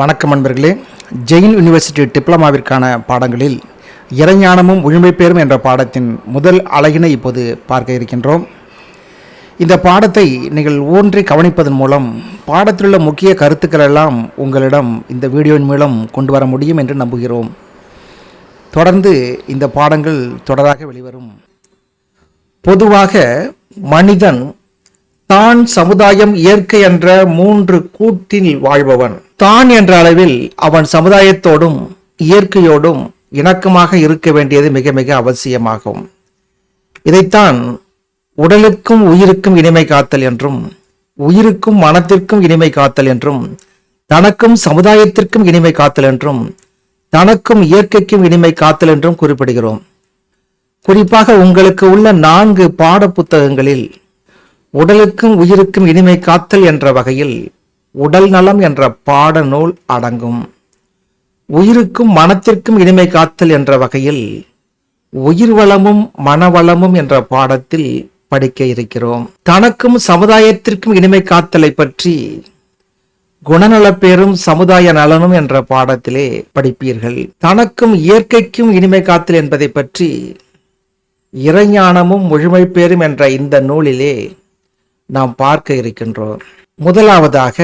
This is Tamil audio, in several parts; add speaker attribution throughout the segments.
Speaker 1: வணக்கம் நண்பர்களே. ஜெயின் யூனிவர்சிட்டி டிப்ளமாவிற்கான பாடங்களில் இறைஞானமும் உரிமைப்பேரும் என்ற பாடத்தின் முதல் அழகினை இப்போது பார்க்க இருக்கின்றோம். இந்த பாடத்தை நீங்கள் ஊன்றி கவனிப்பதன் மூலம் பாடத்தில் உள்ள முக்கிய கருத்துக்கள் எல்லாம் உங்களிடம் இந்த வீடியோவின் மூலம் கொண்டு வர முடியும் என்று நம்புகிறோம். தொடர்ந்து இந்த பாடங்கள் தொடராக வெளிவரும். பொதுவாக மனிதன் தான் சமுதாயம் இயற்கை என்ற மூன்று கூட்டில் வாழ்பவன். தான் என்ற அளவில் அவன் சமுதாயத்தோடும் இயற்கையோடும் இணக்கமாக இருக்க வேண்டியது மிக மிக அவசியமாகும். இதைத்தான் உடலுக்கும் உயிருக்கும் இனிமை காத்தல் என்றும் உயிருக்கும் மனத்திற்கும் இனிமை காத்தல் என்றும் தனக்கும் சமுதாயத்திற்கும் இனிமை காத்தல் என்றும் தனக்கும் இயற்கைக்கும் இனிமை காத்தல் என்றும் குறிப்பிடுகிறோம். குறிப்பாக உங்களுக்கு உள்ள நான்கு பாட புத்தகங்களில் உடலுக்கும் உயிருக்கும் இனிமை காத்தல் என்ற வகையில் உடல் நலம் என்ற பாட நூல் அடங்கும். உயிருக்கும் மனத்திற்கும் இனிமை காத்தல் என்ற வகையில் உயிர் வளமும் மனவளமும் என்ற பாடத்தில் படிக்க இருக்கிறோம். தனக்கும் சமுதாயத்திற்கும் இனிமை காத்தலை பற்றி குணநலப்பேரும் சமுதாய நலனும் என்ற பாடத்திலே படிப்பீர்கள். தனக்கும் இயற்கைக்கும் இனிமை காத்தல் என்பதை பற்றி இறைஞானமும் முழுமை பேரும் என்ற இந்த நூலிலே நாம் பார்க்க இருக்கின்றோம். முதலாவதாக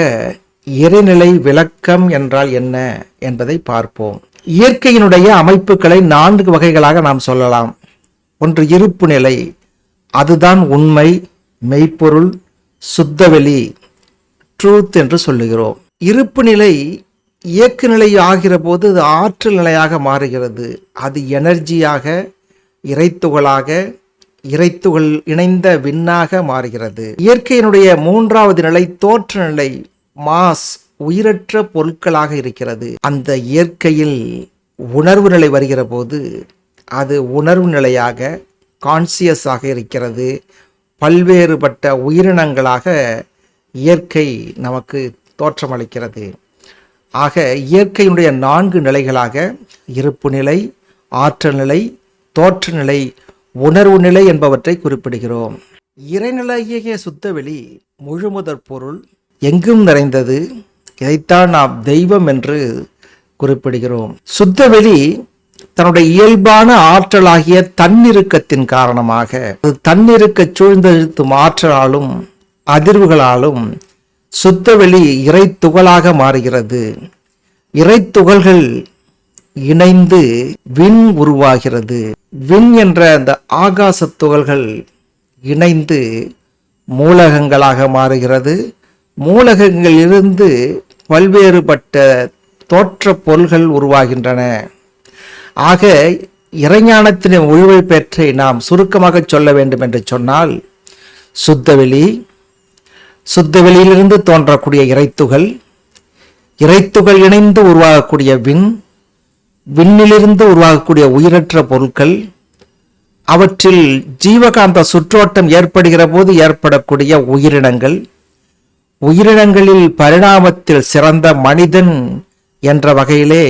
Speaker 1: இறைநிலை விளக்கம் என்றால் என்ன என்பதை பார்ப்போம். இயற்கையினுடைய அமைப்புகளை நான்கு வகைகளாக நாம் சொல்லலாம். ஒன்று இருப்பு நிலை அதுதான் உண்மை மெய்ப்பொருள் சுத்தவெளி ட்ரூத் என்று சொல்லுகிறோம். இருப்பு நிலை இயக்கு நிலை ஆகிற போது அது ஆற்றல் நிலையாக மாறுகிறது. அது எனர்ஜியாக இறைத்துகளாக இறைத்துகள் இணைந்த விண்ணாக மாறுகிறது. இயற்கையினுடைய மூன்றாவது நிலை தோற்ற நிலை மாஸ் உயிரற்ற பொருட்களாக இருக்கிறது. அந்த இயற்கையில் உணர்வு நிலை வருகிற போது அது உணர்வு நிலையாக கான்சியஸாக இருக்கிறது. பல்வேறுபட்ட உயிரினங்களாக இயற்கை நமக்கு தோற்றமளிக்கிறது ஆக இயற்கையினுடைய நான்கு நிலைகளாக இருப்பு நிலை ஆற்றல் நிலை தோற்ற நிலை உணர்வு நிலை என்பவற்றை குறிப்பிடுகிறோம். இறைநிலைய சுத்தவெளி முழுமுதற் பொருள் எங்கும் நிறைந்தது இதைத்தான் நாம் தெய்வம் என்று குறிப்பிடுகிறோம். சுத்தவெளி தன்னுடைய இயல்பான ஆற்றலாகிய தன்னிருக்கத்தின் காரணமாக அது தன்னிருக்க சூழ்ந்தெழுத்தும் ஆற்றலாலும் அதிர்வுகளாலும் சுத்தவெளி இறை துகளாக மாறுகிறது. இறை துகள்கள் இணைந்து விண் உருவாகிறது. விண் என்ற அந்த ஆகாச துகள்கள் இணைந்து மூலகங்களாக மாறுகிறது. மூலகங்களிலிருந்து பல்வேறுபட்ட தோற்ற பொருள்கள் உருவாகின்றன. ஆக இறைஞானத்தின் உழுவை பெற்றை நாம் சுருக்கமாக சொல்ல வேண்டும் என்று சொன்னால் சுத்தவெளி சுத்தவெளியிலிருந்து தோன்றக்கூடிய இறைத்துகள் இறைத்துகள் இணைந்து உருவாகக்கூடிய விண் விண்ணிலிருந்து உருவாகக்கூடிய உயிரற்ற பொருட்கள் அவற்றில் ஜீவகாந்த சுற்றோட்டம் ஏற்படுகிற போது ஏற்படக்கூடிய உயிரினங்கள் உயிரினங்களில் பரிணாமத்தில் சிறந்த மனிதன் என்ற வகையிலே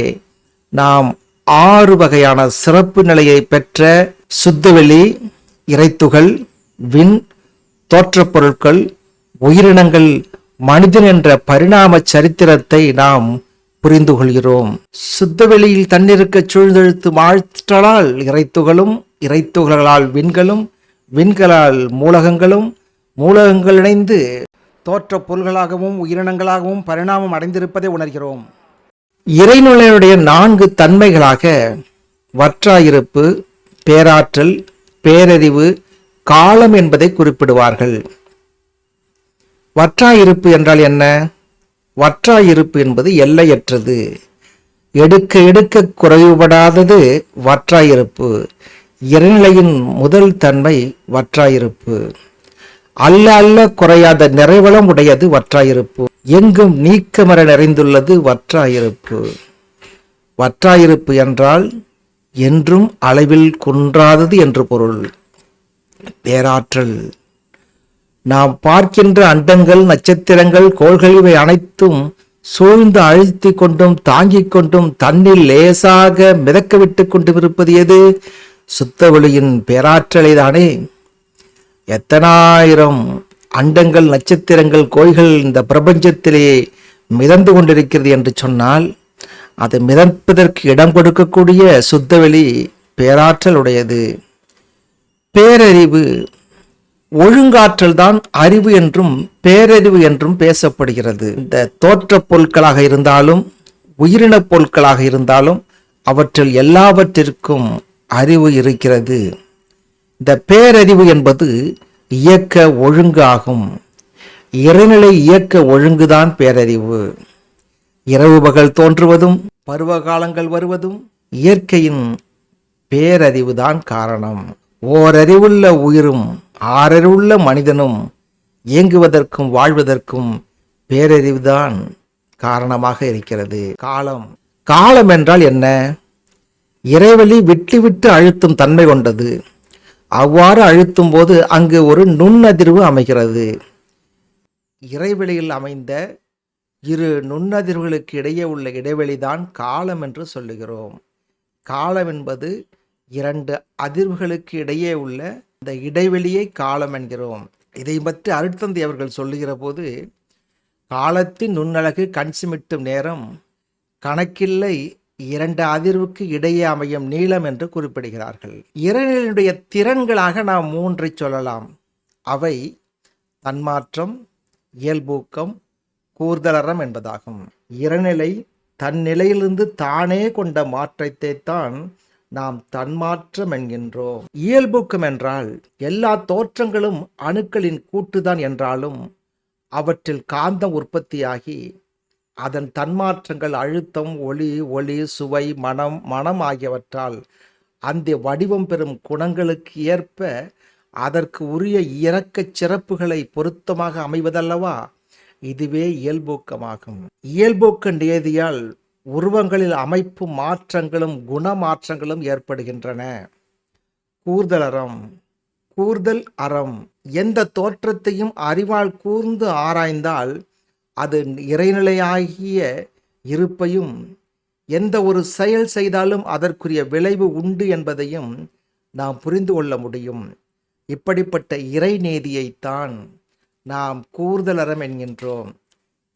Speaker 1: நாம் ஆறு வகையான சிறப்பு நிலையை பெற்ற சுத்தவெளி இறைத்துகள் விண் தோற்றப் பொருட்கள் உயிரினங்கள் மனிதன் என்ற பரிணாம சரித்திரத்தை நாம் புரிந்து கொள்கிறோம் சுத்தவெளியில் தன்னிருக்க சூழ்ந்தெழுத்து ஆழ்த்தலால் இறைத்துகளும் இறைத்துகளால் விண்களும் விண்களால் மூலகங்களும் மூலகங்கள் இணைந்து தோற்ற பொருள்களாகவும் உயிரினங்களாகவும் பரிணாமம் அடைந்திருப்பதை உணர்கிறோம். இறைநுழையுடைய நான்கு தன்மைகளாக வற்றாயிருப்பு பேராற்றல் பேரறிவு காலம் என்பதை குறிப்பிடுவார்கள். வற்றாயிருப்பு என்றால் என்ன? வற்றாயிருப்பு என்பது எல்லையற்றது. எடுக்க எடுக்க குறைவுபடாதது வற்றாயிருப்பு. இறைநிலையின் முதல் தன்மை வற்றாயிருப்பு. அல்ல அல்ல குறையாத நிறைவளம் உடையது வற்றாயிருப்பு. எங்கும் நீக்கமர நிறைந்துள்ளது வற்றாயிருப்பு. வற்றாயிருப்பு என்றால் என்றும் அளவில் குன்றாதது என்று பொருள். பேராற்றல். நாம் பார்க்கின்ற அண்டங்கள் நட்சத்திரங்கள் கோள்கள் இவை அனைத்தும் சூழ்ந்து அழுத்தி கொண்டும் தாங்கிக் கொண்டும் தன்னில் லேசாக மிதக்க விட்டு கொண்டும் இருப்பது எது? சுத்த ஒளியின் பேராற்றலை தானே எத்தனாயிரம் அண்டங்கள் நட்சத்திரங்கள் கோள்கள் இந்த பிரபஞ்சத்திலே மிதந்து கொண்டிருக்கிறது என்று சொன்னால் அது மிதப்பதற்கு இடம் கொடுக்கக்கூடிய சுத்தவெளி பேராற்றல் உடையது. பேரறிவு ஒழுங்காற்றல் தான் அறிவு என்றும் பேரறிவு என்றும் பேசப்படுகிறது. இந்த தோற்றப் பொருட்களாக இருந்தாலும் உயிரினப் பொருட்களாக இருந்தாலும் அவற்றில் எல்லாவற்றிற்கும் அறிவு இருக்கிறது. இந்த பேரறிவு என்பது இயக்க ஒழுங்கு ஆகும் இறைநிலை இயக்க ஒழுங்குதான் பேரறிவு. இரவு பகல் தோன்றுவதும் பருவ காலங்கள் வருவதும் இயற்கையின் பேரறிவுதான் காரணம். ஓரறிவுள்ள உயிரும் ஆறறிவுள்ள மனிதனும் இயங்குவதற்கும் வாழ்வதற்கும் பேரறிவுதான் காரணமாக இருக்கிறது. காலம். காலம் என்றால் என்ன? இறைவழி விட்டு விட்டு அழுத்தும் தன்மை கொண்டது. அவ்வாறு அழுத்தும் போது அங்கு ஒரு நுண்ணதிர்வு அமைகிறது. இறைவெளியில் அமைந்த இரு நுண்ணதிர்வுகளுக்கு இடையே உள்ள இடைவெளிதான் காலம் என்று சொல்லுகிறோம். காலம் என்பது இரண்டு அதிர்வுகளுக்கு இடையே உள்ள இந்த இடைவெளியை காலம் என்கிறோம். இதை பற்றி அருட்தந்தை அவர்கள் சொல்லுகிற போது காலத்தின் நுண்ணழகு கண் சிமிட்டும் நேரம் கணக்கில்லை இரண்டு அதிர்வுக்கு இடையே அமையும் நீளம் என்று குறிப்பிடுகிறார்கள். இறைநிலையுடைய திறன்களாக நாம் மூன்றை சொல்லலாம். அவை தன்மாற்றம் இயல்பூக்கம் கூர்தலறம் என்பதாகும். இறைநிலை தன் நிலையிலிருந்து தானே கொண்ட மாற்றத்தை தான் நாம் தன்மாற்றம் என்கின்றோம். இயல்பூக்கம் என்றால் எல்லா தோற்றங்களும் அணுக்களின் கூட்டுதான் என்றாலும் அவற்றில் காந்தம் உற்பத்தியாகி அதன் தன்மாற்றங்கள் அழுத்தம் ஒளி ஒளி சுவை மனம் மனம் ஆகியவற்றால் அந்த வடிவம் பெறும் குணங்களுக்கு ஏற்ப அதற்கு உரிய இறக்கச் சிறப்புகளை பொருத்தமாக அமைவதல்லவா? இதுவே இயல்பூக்கமாகும். இயல்போக்க நியதியால் உருவங்களில் அமைப்பு மாற்றங்களும் குண மாற்றங்களும் ஏற்படுகின்றன கூர்தலறம் கூர்தல் அறம். எந்த தோற்றத்தையும் அறிவால் கூர்ந்து ஆராய்ந்தால் அது இறைநிலையாகிய இருப்பையும் எந்த ஒரு செயல் செய்தாலும் அதற்குரிய விளைவு உண்டு என்பதையும் நாம் புரிந்து கொள்ள முடியும். இப்படிப்பட்ட இறைநீதியைத்தான் நாம் கூர்தலறம் என்கின்றோம்.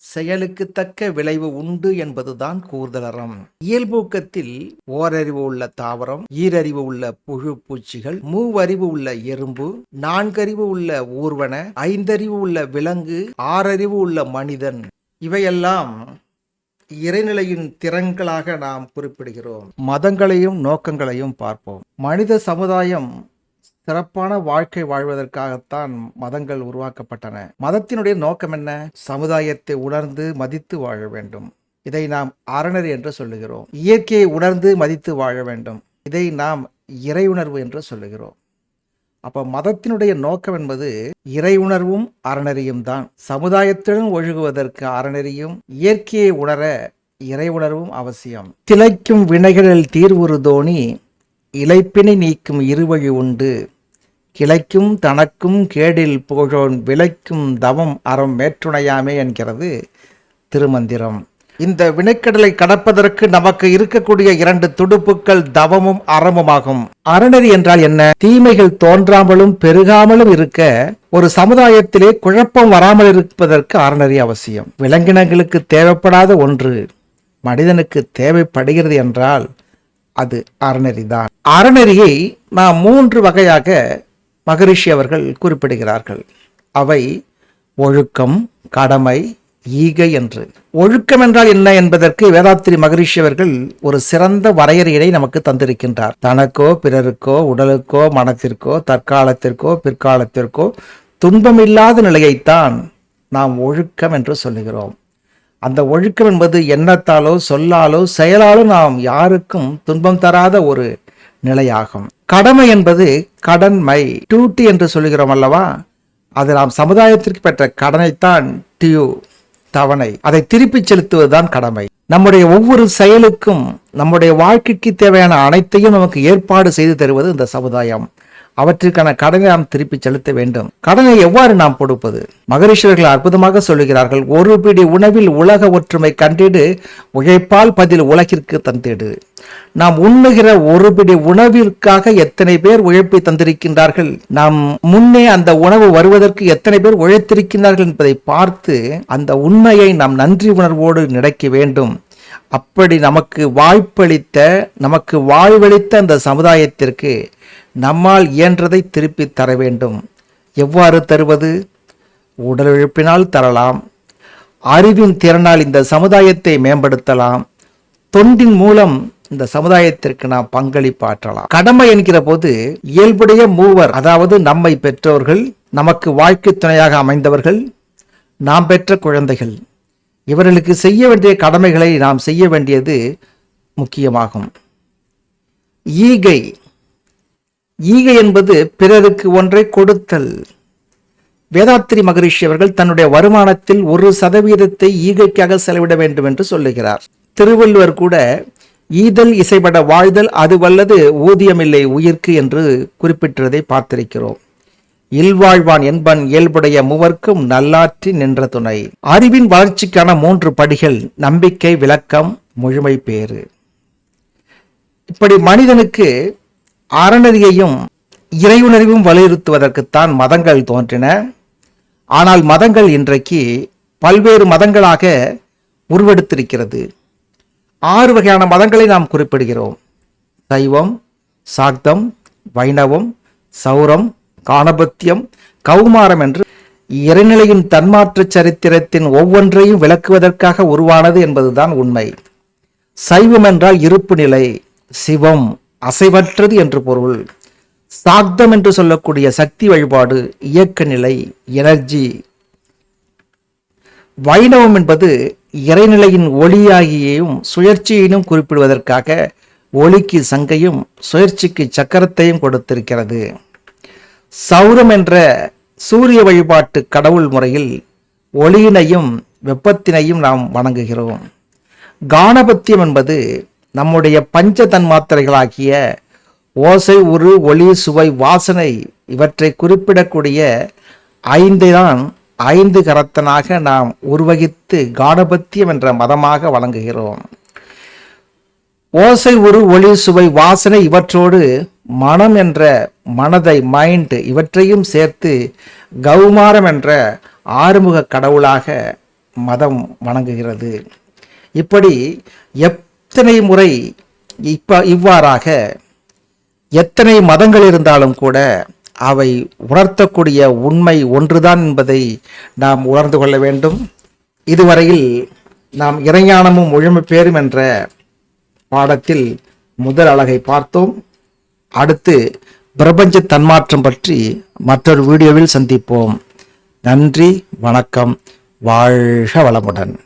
Speaker 1: செயலுக்கு தக்க விளைவு உண்டு என்பதுதான் கூர்தலறம் இயல்பூக்கத்தில் ஓரறிவு உள்ள தாவரம் ஈரறிவு உள்ள புழு பூச்சிகள் மூவறிவு உள்ள எறும்பு நான்கறிவு உள்ள ஊர்வன ஐந்தறிவு உள்ள விலங்கு ஆறறிவு உள்ள மனிதன். இவையெல்லாம் இறைநிலையின் திறன்களாக நாம் குறிப்பிடுகிறோம். மதங்களையும் நோக்கங்களையும் பார்ப்போம். மனித சமுதாயம் சிறப்பான வாழ்க்கை வாழ்வதற்காகத்தான் மதங்கள் உருவாக்கப்பட்டன. மதத்தினுடைய நோக்கம் என்ன? சமுதாயத்தை உணர்ந்து மதித்து வாழ வேண்டும். இதை நாம் அரணர் என்று சொல்லுகிறோம். இயற்கையை உணர்ந்து மதித்து வாழ வேண்டும். இதை நாம் இறை உணர்வு என்று சொல்லுகிறோம். அப்ப மதத்தினுடைய நோக்கம் என்பது இறை உணர்வும் அறநெறியும் தான். சமுதாயத்துடன் ஒழுகுவதற்கு அறநெறியும் இயற்கையை உணர இறை உணர்வும் அவசியம். திளைக்கும் வினைகளில் தீர்வுறு தோணி இழைப்பினை நீக்கும் இருவழி உண்டு. கிளைக்கும் தனக்கும் கேடில் புகழோன் விளைக்கும் தவம் அறம் மேற்றுணையாமே என்கிறது திருமந்திரம். இந்த வினைக்கடலை கடப்பதற்கு நமக்கு இருக்கக்கூடிய இரண்டு துடுப்புகள் தவமும் அறமுமாகும். அறநெறி என்றால் என்ன? தீமைகள் தோன்றாமலும் பெருகாமலும் இருக்க ஒரு சமுதாயத்திலே குழப்பம் வராமல் இருப்பதற்கு அறநெறி அவசியம். விலங்கினங்களுக்கு தேவைப்படாத ஒன்று மனிதனுக்கு தேவைப்படுகிறது என்றால் அது அறநெறிதான். அறநெறியை நாம் மூன்று வகையாக மகரிஷி அவர்கள் குறிப்பிடுகிறார்கள். அவை ஒழுக்கம் கடமை ஈகை என்று. ஒழுக்கம் என்றால் என்ன என்பதற்கு வேதாத்திரி மகரிஷி அவர்கள் ஒரு சிறந்த வரையறையினை நமக்கு தந்திருக்கின்றார். தனக்கோ பிறருக்கோ உடலுக்கோ மனத்திற்கோ தற்காலத்திற்கோ பிற்காலத்திற்கோ துன்பமில்லாத நிலையைத்தான் நாம் ஒழுக்கம் என்று சொல்லுகிறோம். அந்த ஒழுக்கம் என்பது எண்ணத்தாலோ சொல்லாலோ செயலாலோ நாம் யாருக்கும் துன்பம் தராத ஒரு நிலையாகும். கடமை என்பது கடன்மை. டியூட்டி என்று சொல்லுகிறோம் அல்லவா? அது நாம் சமுதாயத்திற்கு பெற்ற கடனைத்தான் டியூ தவணை. அதை திருப்பிச் செலுத்துவதுதான் கடமை. நம்முடைய ஒவ்வொரு செயலுக்கும் நம்முடைய வாழ்க்கைக்கு தேவையான அனைத்தையும் நமக்கு ஏற்பாடு செய்து தருவது இந்த சமுதாயம். அவற்றிற்கான கடனை நாம் திருப்பி செலுத்த வேண்டும். கடனை எவ்வாறு நாம் கொடுப்பது? மகரிஷர்கள் அற்புதமாக சொல்லுகிறார்கள் ஒரு பிடி உணவில் உலக ஒற்றுமை கண்டிடு உழைப்பால் பதில் உலகிற்கு தந்திடு. நாம் உண்ணுகிற ஒரு பிடி உணவிற்காக எத்தனை பேர் உழைப்பை தந்திருக்கின்றார்கள்? நாம் முன்னே அந்த உணவு வருவதற்கு எத்தனை பேர் உழைத்திருக்கின்றார்கள் என்பதை பார்த்து அந்த உண்மையை நாம் நன்றி உணர்வோடு நினைக்க வேண்டும். அப்படி நமக்கு வாய்ப்பளித்த நமக்கு வாழ்வளித்த அந்த சமுதாயத்திற்கு நம்மால் இயன்றதை திருப்பி தர வேண்டும். எவ்வாறு தருவது? உடல் உழைப்பினால் தரலாம். அறிவின் திறனால் இந்த சமுதாயத்தை மேம்படுத்தலாம். தொண்டின் மூலம் இந்த சமுதாயத்திற்கு நாம் பங்களிப்பாற்றலாம் கடமை என்கிற போது இயல்புடைய மூவர் அதாவது நம்மை பெற்றோர்கள் நமக்கு வாழ்க்கை துணையாக அமைந்தவர்கள் நாம் பெற்ற குழந்தைகள் இவர்களுக்கு செய்ய வேண்டிய கடமைகளை நாம் செய்ய வேண்டியது முக்கியமாகும். ஈகை ஈகை என்பது பிறருக்கு ஒன்றை கொடுத்தல். வேதாத்திரி மகரிஷி அவர்கள் தன்னுடைய வருமானத்தில் ஒரு சதவீதத்தை ஈகைக்காக செலவிட வேண்டும் என்று சொல்லுகிறார். திருவள்ளுவர் கூட ஈதல் இசைப்பட வாழ்தல் அது வல்லது ஊதியமில்லை உயிர்க்கு என்று குறிப்பிட்டதை பார்த்திருக்கிறோம். இல்வாழ்வான் என்பன் இயல்புடைய மூவர்க்கும் நல்லாற்றி நின்ற துணை. அறிவின் வளர்ச்சிக்கான மூன்று படிகள் நம்பிக்கை விளக்கம் முழுமை பேறு. இப்படி மனிதனுக்கு அறநெறியையும் இறையுணர்வும் வலியுறுத்துவதற்குத்தான் மதங்கள் தோன்றின. ஆனால் மதங்கள் இன்றைக்கு பல்வேறு மதங்களாக உருவெடுத்திருக்கிறது. ஆறு வகையான மதங்களை நாம் குறிப்பிடுகிறோம். சைவம் சாக்தம் வைணவம் சௌரம் காணபத்தியம் கௌமாரம் என்று இறைநிலையின் தன்மாற்ற சரித்திரத்தின் ஒவ்வொன்றையும் விளக்குவதற்காக உருவானது என்பதுதான் உண்மை. சைவம் என்றால் இருப்பு நிலை சிவம் அசைவற்றது என்று பொருள். சாக்தம் என்று சொல்லக்கூடிய சக்தி வழிபாடு இயக்க நிலை எனர்ஜி. வைணவம் என்பது இறைநிலையின் ஒளியாகியையும் சுழற்சியினும் குறிப்பிடுவதற்காக ஒளிக்கு சங்கையும் சுழற்சிக்கு சக்கரத்தையும் கொடுத்திருக்கிறது. சௌரம் என்ற சூரிய வழிபாட்டு கடவுள் முறையில் ஒளியினையும் வெப்பத்தினையும் நாம் வணங்குகிறோம். கானபத்தியம் என்பது நம்முடைய பஞ்ச தன்மாத்திரைகளாகிய ஓசை உரு ஒளி சுவை வாசனை இவற்றை குறிப்பிடக்கூடிய ஐந்து தான் ஐந்து கரத்தனாக நாம் உருவகித்து காணபத்தியம் என்ற மதமாக வழங்குகிறோம். ஓசை உரு ஒளி சுவை வாசனை இவற்றோடு மனம் என்ற மனதை மைண்ட் இவற்றையும் சேர்த்து கௌமாரம் என்ற ஆறுமுக கடவுளாக மதம் வணங்குகிறது. இப்படி எத்தனை முறை இப்ப இவ்வாறாக எத்தனை மதங்கள் இருந்தாலும் கூட அவை உணர்த்தக்கூடிய உண்மை ஒன்றுதான் என்பதை நாம் உணர்ந்து கொள்ள வேண்டும். இதுவரையில் நாம் இறைஞானமும் ஒழுமை பேரும் என்ற பாடத்தில் முதல் அழகை பார்த்தோம். அடுத்து பிரபஞ்ச தன்மாற்றம் பற்றி மற்றொரு வீடியோவில் சந்திப்போம். நன்றி வணக்கம் வாழ்க வளமுடன்.